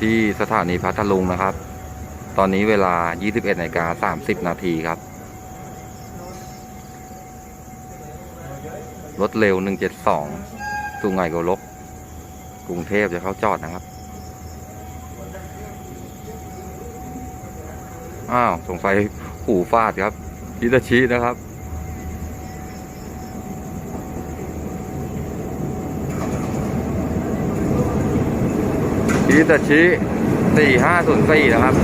ที่สถานีพัทลุงนะครับ ตอนนี้เวลา 21นาฬิกา30 นาทีครับ รถเร็ว 172สุไหงโกลก กรุงเทพจะเข้าจอดนะครับ อ้าว สงสัยหูฟาดครับฮิตาชินะครับ ชี้แต่ชี้สี่ห้าศูนย์สี่นะครับ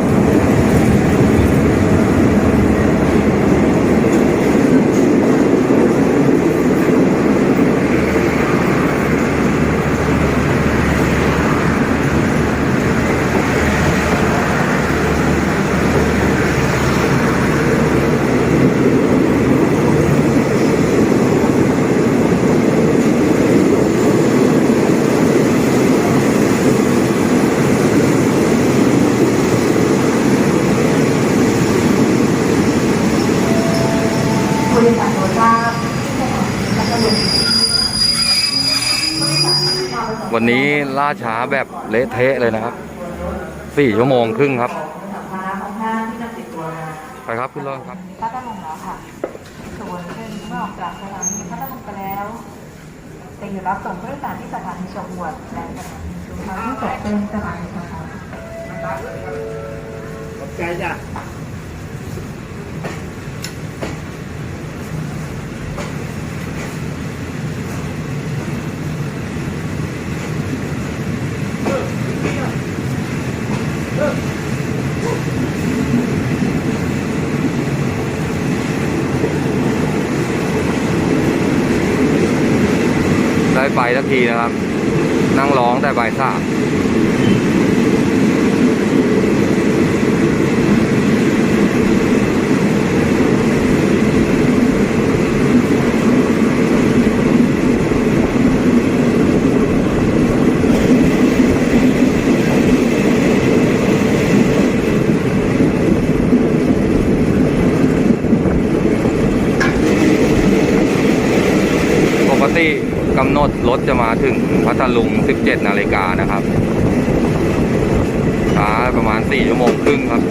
ริษัทโดยทราบที่สถานีพัทลุง วันนี้ล่าช้าแบบเละเทะเลยนะครับสี่ชั่วโมงครึ่งครับสัมภาระของห้างที่นำติดตัวมาไปครับขึ้นรถครับพัทลุงแล้วค่ะส่วนเช่นเมื่อออกจากสถานีพัทลุงไปแล้วจะอยู่รับส่งผู้โดยสารที่สถานีชมวดและสถานีชุมพรที่จบเป็นสถานีชมพรขอบใจจ้ะ ได้ไปสักทีนะครับ นั่งร้องแต่บ่ายสาม ปกติกำหนดรถจะมาถึงพัทลุง 17 นาฬิกานะครับช้าประมาณ 4 ชั่วโมงครึ่งครับ